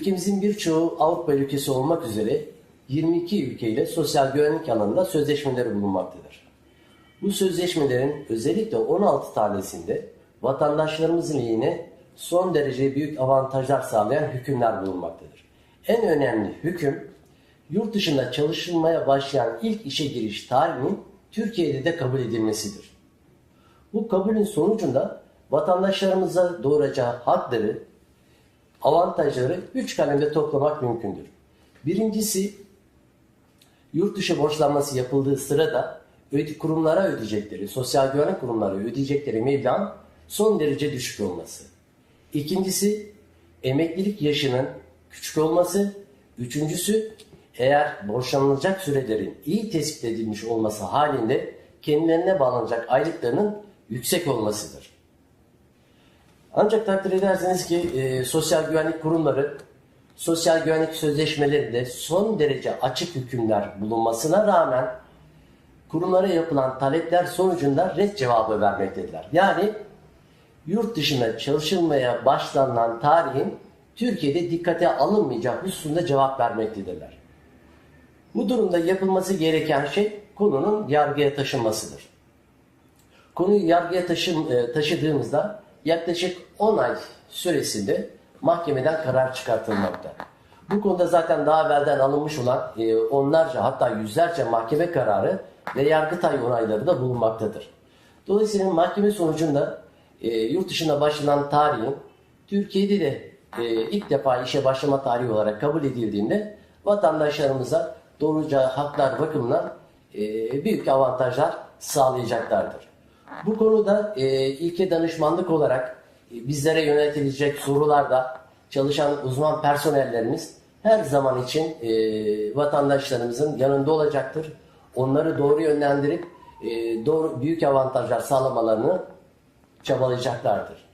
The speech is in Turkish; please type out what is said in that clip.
Ülkemizin birçoğu Avrupa ülkesi olmak üzere 22 ülkeyle sosyal güvenlik alanında sözleşmeleri bulunmaktadır. Bu sözleşmelerin özellikle 16 tanesinde vatandaşlarımızın lehine son derece büyük avantajlar sağlayan hükümler bulunmaktadır. En önemli hüküm, yurt dışında çalışılmaya başlayan ilk işe giriş tarihinin Türkiye'de de kabul edilmesidir. Bu kabulün sonucunda vatandaşlarımıza doğuracağı hakları, avantajları üç kalemde toplamak mümkündür. Birincisi, yurt dışı borçlanması yapıldığı sırada kurumlara ödeyecekleri, sosyal güvenlik kurumları ödeyecekleri meblağın son derece düşük olması. İkincisi, emeklilik yaşının küçük olması. Üçüncüsü, eğer borçlanılacak sürelerin iyi tespit edilmiş olması halinde kendilerine bağlanacak aylıklarının yüksek olmasıdır. Ancak takdir ederseniz ki e, sosyal güvenlik kurumları sosyal güvenlik sözleşmelerinde son derece açık hükümler bulunmasına rağmen kurumlara yapılan talepler sonucunda red cevabı vermektedirler. Yani yurt dışında çalışılmaya başlanılan tarihin Türkiye'de dikkate alınmayacağı hususunda cevap vermektedirler. Bu durumda yapılması gereken şey konunun yargıya taşınmasıdır. Konuyu yargıya taşım, e, taşıdığımızda yaklaşık 10 ay süresinde mahkemeden karar çıkartılmakta. Bu konuda zaten daha evvelden alınmış olan e, onlarca hatta yüzlerce mahkeme kararı ve yargıtay onayları da bulunmaktadır. Dolayısıyla mahkeme sonucunda e, yurt dışında başlanan tarihin Türkiye'de de e, ilk defa işe başlama tarihi olarak kabul edildiğinde vatandaşlarımıza doğuracağı haklar bakımından büyük avantajlar sağlayacaklardır. Bu konuda e, ilke danışmanlık olarak e, bizlere yöneltilecek sorularda çalışan uzman personellerimiz her zaman için e, vatandaşlarımızın yanında olacaktır. Onları doğru yönlendirip e, doğru büyük avantajlar sağlamalarını çabalayacaklardır.